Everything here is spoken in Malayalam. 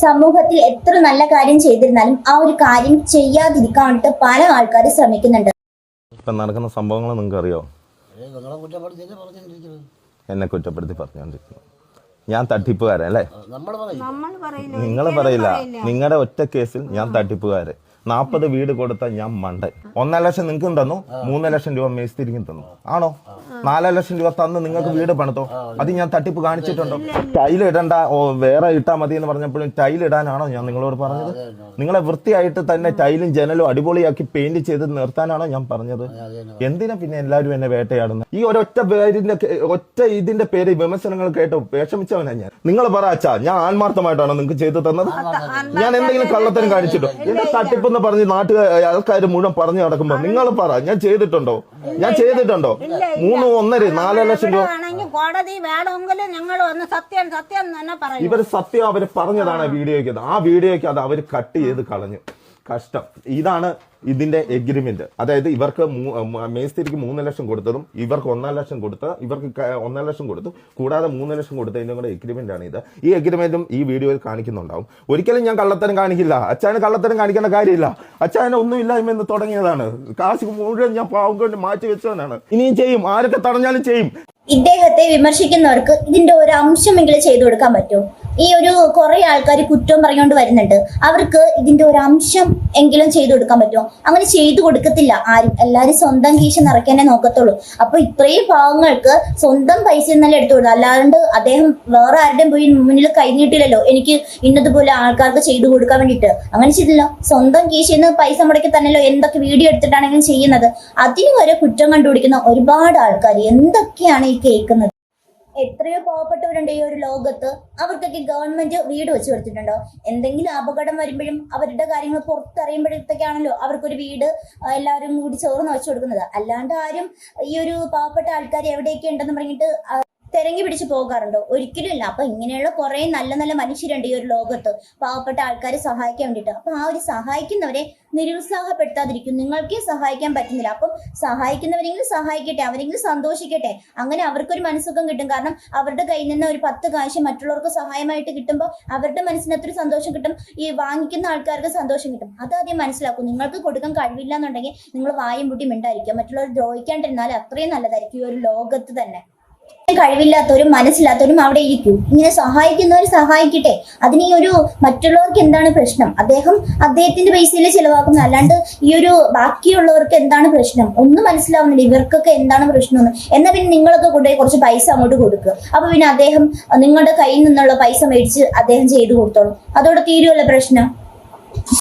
സമൂഹത്തിൽ എത്ര നല്ല കാര്യം ചെയ്തിരുന്നാലും ആ ഒരു കാര്യം ചെയ്യാതിരിക്കാൻ പല ആൾക്കാർ ശ്രമിക്കുന്നുണ്ട്. ഇപ്പം നടക്കുന്ന സംഭവങ്ങൾ നിങ്ങൾക്ക് അറിയോ എന്നെ കുറ്റപ്പെടുത്തി പറഞ്ഞുകൊണ്ടിരിക്കുന്നു. ഞാൻ തട്ടിപ്പുകാരൻ അല്ലേ? നിങ്ങൾ പറയില്ല. നിങ്ങളുടെ ഒറ്റ കേസിൽ ഞാൻ തട്ടിപ്പുകാരൻ. നാൽപ്പത് വീട് കൊടുത്ത ഞാൻ മണ്ടൻ. ഒന്നര ലക്ഷം നിങ്ങൾക്കും തന്നു മൂന്നര ലക്ഷം രൂപ മേസ്തിരിക്കും തന്നു. ആണോ? നാലര ലക്ഷം രൂപ തന്ന് നിങ്ങൾക്ക് വീട് പണിതോ? അത് ഞാൻ തട്ടിപ്പ് കാണിച്ചിട്ടുണ്ടോ? ടൈൽ ഇടണ്ട വേറെ ഇട്ടാ മതി എന്ന് പറഞ്ഞപ്പോഴും ടൈൽ ഇടാനാണോ ഞാൻ നിങ്ങളോട് പറഞ്ഞത്? നിങ്ങളെ വൃത്തിയായിട്ട് തന്നെ ടൈലും ജനലും അടിപൊളിയാക്കി പെയിന്റ് ചെയ്ത് നിർത്താനാണോ ഞാൻ പറഞ്ഞത്? എന്തിനാ പിന്നെ എല്ലാവരും എന്നെ വേട്ടയാടുന്നത് ഈ ഒരൊറ്റ പേരിന്റെ ഒറ്റ ഇതിന്റെ പേര് വിമർശനങ്ങൾ കേട്ട് വിഷമിച്ചവനാ ഞാൻ. നിങ്ങൾ പറ അച്ഛാ ഞാൻ ആത്മാർത്ഥമായിട്ടാണോ നിങ്ങൾക്ക് ചെയ്തു തന്നത്? ഞാൻ എന്തെങ്കിലും കള്ളത്തരം കാണിച്ചിട്ടോ എന്റെ തട്ടിപ്പെന്ന് പറഞ്ഞ് നാട്ടുകാർ ആൾക്കാർ മുഴുവൻ പറഞ്ഞു നടക്കുമ്പോ നിങ്ങൾ പറ ഞാൻ ചെയ്തിട്ടുണ്ടോ? ഞാൻ ചെയ്തിട്ടുണ്ടോ? മൂന്ന് ഒന്നര നാല് ലക്ഷം രൂപ കോടതി ഞങ്ങൾ ഒന്ന് സത്യം സത്യം തന്നെ പറയും. ഇവർ സത്യം അവർ പറഞ്ഞതാണ് വീഡിയോയ്ക്ക് ആ വീഡിയോയ്ക്ക് അത് അവർ കട്ട് ചെയ്ത് കളഞ്ഞു. കഷ്ടം. ഇതാണ് ഇതിന്റെ എഗ്രിമെന്റ് അതായത് ഇവർക്ക് മേസ്തിരിക്ക് മൂന്ന് ലക്ഷം കൊടുത്തതും ഇവർക്ക് ഒന്നര ലക്ഷം കൊടുത്ത ഇവർക്ക് ഒന്നര ലക്ഷം കൊടുത്തു കൂടാതെ മൂന്ന് ലക്ഷം കൊടുത്തതിന്റെ കൂടെ എഗ്രിമെന്റ് ആണ് ഇത്. ഈ എഗ്രിമെന്റും ഈ വീഡിയോയിൽ കാണിക്കുന്നുണ്ടാവും. ഒരിക്കലും ഞാൻ കള്ളത്തരം കാണിക്കില്ല. അച്ഛന് കള്ളത്തരം കാണിക്കേണ്ട കാര്യമില്ല. അച്ഛന് ഒന്നുമില്ലായ്മ എന്ന് തുടങ്ങിയതാണ്. കാശ് മുഴുവൻ ഞാൻ പാവം കൊണ്ട് മാറ്റി വെച്ചവനാണ്. ഇനിയും ചെയ്യും. ആരൊക്കെ തടഞ്ഞാലും ചെയ്യും. ഇദ്ദേഹത്തെ വിമർശിക്കുന്നവർക്ക് ഇതിന്റെ ഒരു അംശമെങ്കിലും ചെയ്തു കൊടുക്കാൻ പറ്റുമോ? ഈ ഒരു കുറെ ആൾക്കാർ കുറ്റം പറഞ്ഞുകൊണ്ട് വരുന്നുണ്ട്. അവർക്ക് ഇതിന്റെ ഒരു അംശം എങ്കിലും ചെയ്തു കൊടുക്കാൻ പറ്റുമോ? അങ്ങനെ ചെയ്തു കൊടുക്കത്തില്ല ആരും. എല്ലാവരും സ്വന്തം കീശ നിറയ്ക്കാനേ നോക്കത്തുള്ളൂ. അപ്പൊ ഇത്രയും പാവങ്ങൾക്ക് സ്വന്തം പൈസ ഇന്നലെ എടുത്തു കൊടുക്കും അല്ലാണ്ട് അദ്ദേഹം വേറെ ആരുടെയും പോയി മുന്നിൽ കൈനീട്ടില്ലല്ലോ എനിക്ക് ഇന്നതുപോലെ ആൾക്കാർക്ക് ചെയ്തു കൊടുക്കാൻ വേണ്ടിട്ട് അങ്ങനെ ചെയ്തില്ല സ്വന്തം കീശയിൽ നിന്ന് പൈസ മുടക്കി തന്നെയല്ലോ എന്തൊക്കെ വീഡിയോ എടുത്തിട്ടാണെങ്കിലും ചെയ്യുന്നത്? അതിന് വരെ കുറ്റം കണ്ടുപിടിക്കുന്ന ഒരുപാട് ആൾക്കാർ. എന്തൊക്കെയാണ് ഈ കേൾക്കുന്നത്? എത്രയോ പാവപ്പെട്ടവരുണ്ട് ഈ ഒരു ലോകത്ത്. അവർക്കൊക്കെ ഗവൺമെന്റ് വീട് വെച്ച് കൊടുത്തിട്ടുണ്ടോ? എന്തെങ്കിലും അപകടം വരുമ്പോഴും അവരുടെ കാര്യങ്ങൾ പുറത്തറിയുമ്പോഴത്തേക്കാണല്ലോ അവർക്കൊരു വീട് എല്ലാവരും കൂടി ചേർന്ന് വെച്ചു കൊടുക്കുന്നത്. അല്ലാണ്ട് ആരും ഈ ഒരു പാവപ്പെട്ട ആൾക്കാർ എവിടെയൊക്കെ ഉണ്ടെന്ന് പറഞ്ഞിട്ട് തിരങ്ങി പിടിച്ച് പോകാറുണ്ടോ. ഒരിക്കലും ഇല്ല അപ്പൊ ഇങ്ങനെയുള്ള കുറെ നല്ല നല്ല മനുഷ്യരുണ്ട് ഈ ഒരു ലോകത്ത്. പാവപ്പെട്ട ആൾക്കാരെ സഹായിക്കാൻ വേണ്ടിയിട്ട്. അപ്പൊ ആ ഒരു സഹായിക്കുന്നവരെ നിരുത്സാഹപ്പെടുത്താതിരിക്കും. നിങ്ങൾക്കേ സഹായിക്കാൻ പറ്റുന്നില്ല. അപ്പം സഹായിക്കുന്നവരെങ്കിലും സഹായിക്കട്ടെ. അവരെങ്കിലും സന്തോഷിക്കട്ടെ. അങ്ങനെ അവർക്കൊരു മനസ്സുഖം കിട്ടും. കാരണം അവരുടെ കയ്യിൽ നിന്ന് ഒരു പത്ത് കാശ് മറ്റുള്ളവർക്ക് സഹായമായിട്ട് കിട്ടുമ്പോൾ അവരുടെ മനസ്സിന് അത്ര സന്തോഷം കിട്ടും. ഈ വാങ്ങിക്കുന്ന ആൾക്കാർക്ക് സന്തോഷം കിട്ടും. അത് ആദ്യം മനസ്സിലാക്കും. നിങ്ങൾക്ക് കൊടുക്കാൻ കഴിവില്ല എന്നുണ്ടെങ്കിൽ നിങ്ങൾ വായും മുട്ടി മിണ്ടായിരിക്കും മറ്റുള്ളവർ ദ്രോഹിക്കാണ്ടിരുന്നാൽ അത്രയും നല്ലതായിരിക്കും ഈ ഒരു ലോകത്ത് തന്നെ. കഴിവില്ലാത്തവരും മനസ്സില്ലാത്തവരും അവിടെ ഇരിക്കൂ. ഇങ്ങനെ സഹായിക്കുന്നവർ സഹായിക്കട്ടെ. അതിന് ഈ ഒരു മറ്റുള്ളവർക്ക് എന്താണ് പ്രശ്നം? അദ്ദേഹം അദ്ദേഹത്തിന്റെ പൈസയിൽ ചിലവാക്കുന്ന. അല്ലാണ്ട് ഈ ഒരു ബാക്കിയുള്ളവർക്ക് എന്താണ് പ്രശ്നം? ഒന്നും മനസ്സിലാവുന്നില്ല. ഇവർക്കൊക്കെ എന്താണ് പ്രശ്നം എന്ന് എന്നാൽ പിന്നെ നിങ്ങളൊക്കെ കൊണ്ടുപോയി കുറച്ച് പൈസ അങ്ങോട്ട് കൊടുക്കുക അപ്പൊ പിന്നെ അദ്ദേഹം നിങ്ങളുടെ കയ്യിൽ നിന്നുള്ള പൈസ മേടിച്ച് അദ്ദേഹം ചെയ്തു കൊടുത്തോളും. അതോടെ തീരുമല്ലോ പ്രശ്നം.